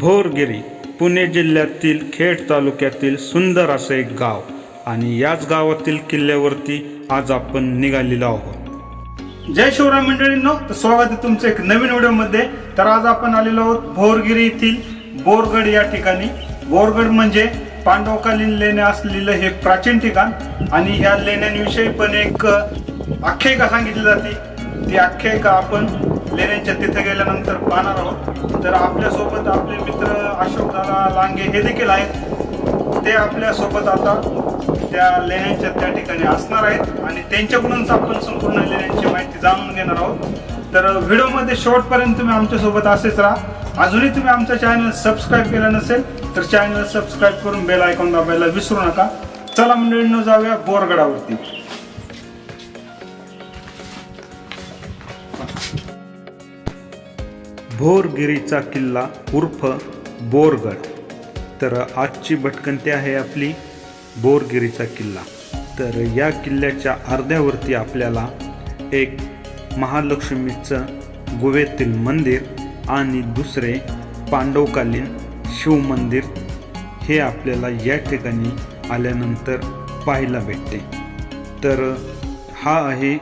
भोरगिरी पुणे जिल्ह्यातील खेड तालुक्यातील सुंदर असं एक गाव आणि याच गावातील किल्ल्यावरती आज आपण निघालेलो आहोत. जय शिवराम मंडळींनो तर स्वागत आहे तुमचं एक नवीन व्हिडिओमध्ये. तर आज आपण आलेलो आहोत भोरगिरी येथील बोरगड या ठिकाणी. बोरगड म्हणजे पांडवकालीन लेण्या असलेलं हे प्राचीन ठिकाण आणि ह्या लेण्यांविषयी पण एक आख्यायिका सांगितली जाते. ती आख्यायिका आपण लेण्यांच्या तिथे गेल्यानंतर पाहणार आहोत. तर आपल्यासोबत आपले मित्र अशोक दादा लांगे हे देखील आहेत. ते आपल्यासोबत आता त्या लेण्यांच्या त्या ठिकाणी असणार आहेत आणि त्यांच्याकडूनच आपण संपूर्ण लेण्यांची माहिती जाणून घेणार आहोत. तर व्हिडिओमध्ये शेवटपर्यंत तुम्ही आमच्यासोबत असेच राहा. अजूनही तुम्ही आमचा चॅनल सबस्क्राईब केला नसेल तर चॅनल सबस्क्राईब करून बेल आयकॉन दाबायला विसरू नका. चला मंडळींना जाऊया बोरगडावरती. भोरगिरीचा किल्ला उर्फ बोरगड. तर आजची भटकंती आहे आपली बोरगिरीचा किल्ला. तर या किल्ल्याच्या अर्ध्यावरती आपल्याला एक महालक्ष्मीचं गुवेतील मंदिर आणि दुसरे पांडवकालीन शिवमंदिर हे आपल्याला या ठिकाणी आल्यानंतर पाहायला भेटते. तर हा आहे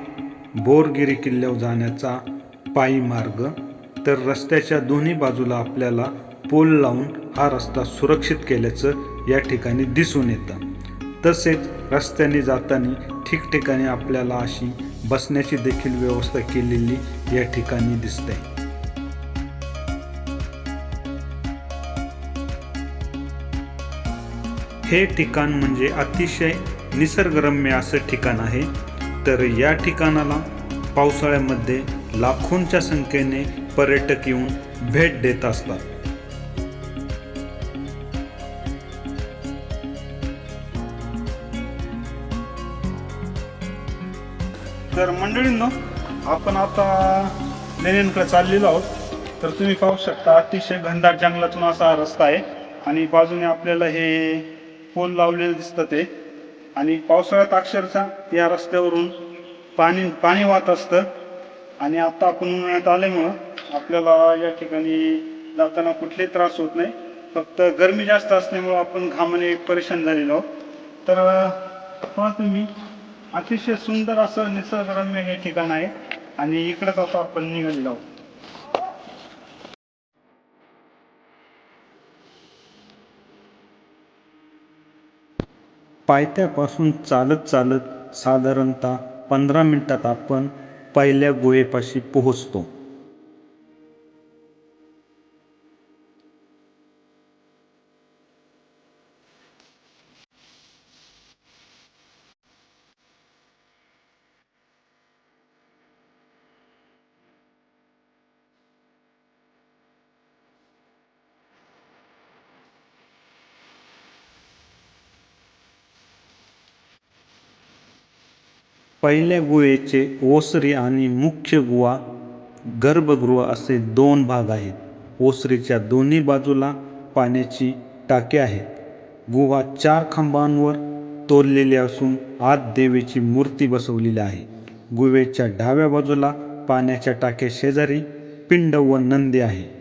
बोरगिरी किल्ल्यावर जाण्याचा पायी मार्ग. तर रस्त्याच्या दोन्ही बाजूला आपल्याला पोल लावून हा रस्ता सुरक्षित केल्याचं या ठिकाणी दिसून येतं. तसेच रस्त्याने जाताना ठिकठिकाणी आपल्याला अशी बसण्याची देखील व्यवस्था केलेली या ठिकाणी दिसते. हे ठिकाण म्हणजे अतिशय निसर्गरम्य असं ठिकाण आहे. तर या ठिकाणाला पावसाळ्यामध्ये लाखोंच्या संख्येने पर्यटक येऊन भेट देत असतात. तर मंडळींनो आपण आता लेण्यांकडे चाललेलो आहोत. तर तुम्ही पाहू शकता अतिशय घनदाट जंगलातून असा रस्ता आहे आणि बाजूने आपल्याला हे पोल लावलेले दिसतं ते. आणि पावसाळ्यात अक्षरशः या रस्त्यावरून पाणी पाणी वाहत असतं. आणि आता आपण उन्हाळ्यात आल्यामुळं आपल्याला या ठिकाणी जाताना कुठलेही त्रास होत नाही. फक्त गरमी जास्त असल्यामुळं आपण घामाने परेशान झालेलो आहोत. तर पहा तुम्ही अतिशय सुंदर असं निसर्गरम्य हे ठिकाण आहे आणि इकडे आता आपण निघालेलो आहोत. पायथ्यापासून चालत चालत साधारणतः पंधरा मिनटात आपण पहिल्या गुहेपाशी पोहोचतो. पहिल्या गुहेचे ओसरी आणि मुख्य गुहा गर्भगृह असे दोन भाग आहेत. ओसरीच्या दोन्ही बाजूला पाण्याची टाके आहेत गुहा चार खांबांवर तोललेली असून आत देवीची मूर्ती बसवलेली आहे. गुहेच्या डाव्या बाजूला पाण्याच्या टाके शेजारी पिंड व नंदी आहे.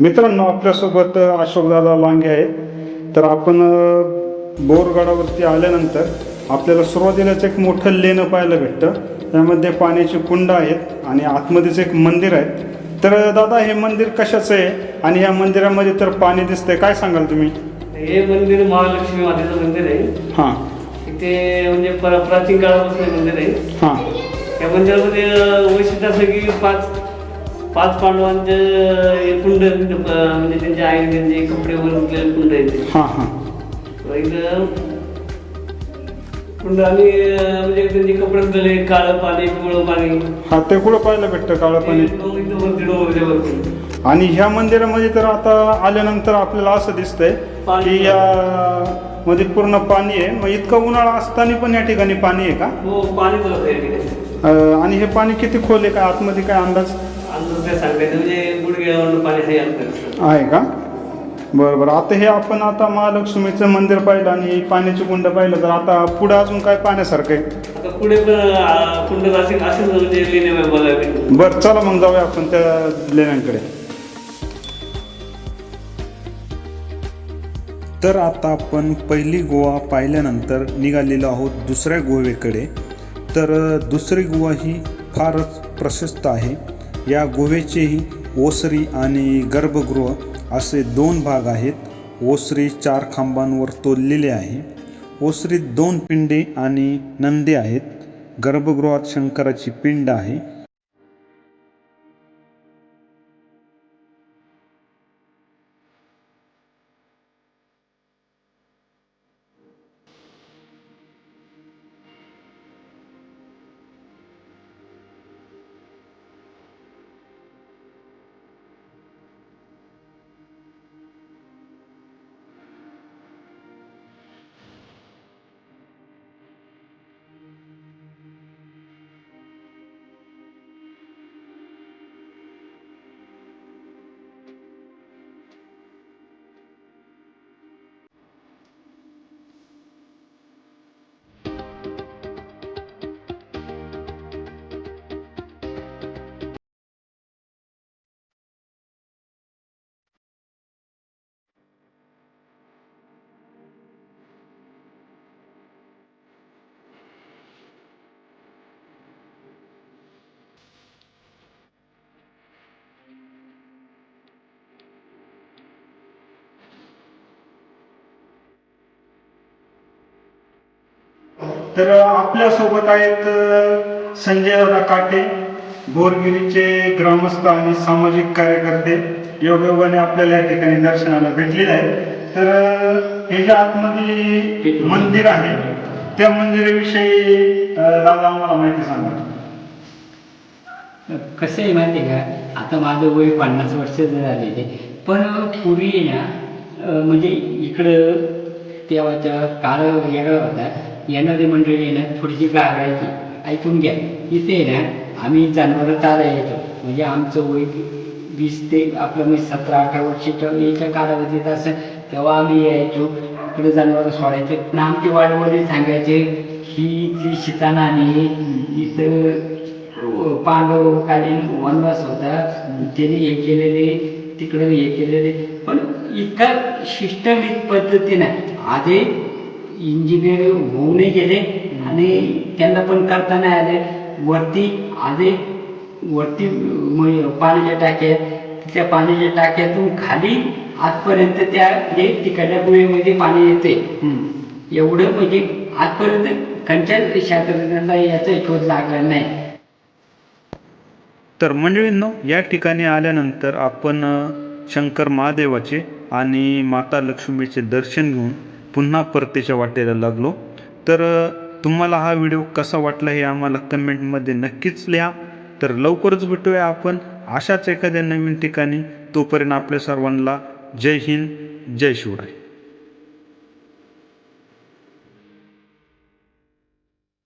मित्रांनो आपल्यासोबत अशोकदादा लांगे आहेत. तर आपण बोरगडावरती आल्यानंतर आपल्याला सुरुवातीलाच एक मोठं लेणं पाहायला भेटतं. त्यामध्ये पाण्याची कुंड आहेत आणि आतमध्येच एक मंदिर आहे. तर दादा हे मंदिर कशाचं आहे? आणि या मंदिरामध्ये तर पाणी दिसतंय. काय सांगाल तुम्ही? हे मंदिर महालक्ष्मी मातेचं मंदिर आहे. हां. इथे म्हणजे प्र- प्राचीन काळापासून मंदिर आहे. हां. या मंदिरामध्ये वैशिष्ट्य असं की पाच पाच पांडवांचे कुंड म्हणजे त्यांच्या आई त्यांचे कपडे वगैरे कुंड आहे ते हां हां. कुंड आणि म्हणजे त्यांचे कपडे धुतले काळं पाणी पिवळं पाणी. हा ते कुठं पाहायला भेटतं काळं पाणी? आणि ह्या मंदिरामध्ये तर आता आल्यानंतर आपल्याला असं दिसतंय पाणी. की या मध्ये पूर्ण पाणी आहे. मग इतकं उन्हाळा असताना पण या ठिकाणी पाणी आहे का? हो अं, आणि हे पाणी किती खोल आहे? का आतमध्ये काय अंदाज? अंदाज काय सांगायचं म्हणजे पाणी आहे आमचं आहे का? बरं बरं. आता हे आपण आता महालक्ष्मीचं मंदिर पाहिलं आणि पाण्याची कुंड पाहिलं तर आता पुढे अजून काय पाहण्यासारखं आहे? आता पुढे पण अं, कुंड असेल असेल म्हणजे लेणे बरं चला मग जाऊया आपण त्या लेण्यांकडे. तर आता आपण पहिली गोवा पाहिल्यानंतर निघालेलो आहोत दुसऱ्या गोव्याकडे तर दुसरी गोवा ही फारच प्रशस्त आहे. या गुहेचेही ओसरी आणि गर्भगृह असे दोन भाग आहेत. ओसरी चार खांबांवर तोललेले आहे. ओसरीत दोन पिंडे आणि नंदी आहेत. गर्भगृहात शंकराची पिंड आहे. तर आपल्यासोबत आहेत संजय काटे बोरगिरीचे ग्रामस्थ आणि सामाजिक कार्यकर्ते. योगायोगाने आपल्याला या ठिकाणी दर्शनाला भेटलेले आहेत. तर हे जे आतमध्ये मंदिर आहे त्या मंदिराविषयी दादा आम्हाला माहिती सांगा. कसं आहे माहिती आहे का? आता माझं वय पन्नास वर्ष झालेले पण पूर्वी आहे ना म्हणजे इकडं तेव्हाचा काळ वेगळा होता. येणारी मंडळी आहे ना थोडीशी गागायची ऐकून घ्या. इथे आहे ना आम्ही जनावरं चालायला येतो. म्हणजे आमचं वय वीस ते आपलं म्हणजे सतरा अठरा वर्षाच्या याच्या कालावधीत असं तेव्हा आम्ही यायचो. इकडे जनावरं सोडायचे. पण आमचे वाडवडील सांगायचे ही इथली शितानाने इथं पांडवकालीन वनवास होता त्याने हे केलेले तिकडे हे केलेले. पण इतका शिष्टमित पद्धतीनं आधी इंजिनियर होऊनही गेले आणि त्यांना पण करता नाही आले. वरती आधी वरती पाण्याच्या टाक्यात त्या पाण्याच्या टाक्यातून खाली आजपर्यंत त्या जे तिकडल्या गुहेमध्ये पाणी येते एवढं म्हणजे आजपर्यंत कंच्या शास्त्रज्ञांना याचा शोध लागला नाही. तर मंडळींनो या ठिकाणी आल्यानंतर आपण शंकर महादेवाचे आणि माता लक्ष्मीचे दर्शन घेऊन पुन्हा परतीच्या वाटेला लागलो. तर तुम्हाला हा व्हिडिओ कसा वाटला हे आम्हाला कमेंटमध्ये नक्कीच लिहा. तर लवकरच भेटूया आपण अशाच एखाद्या नवीन ठिकाणी. तोपर्यंत आपल्या सर्वांना जय हिंद जय शिवराय.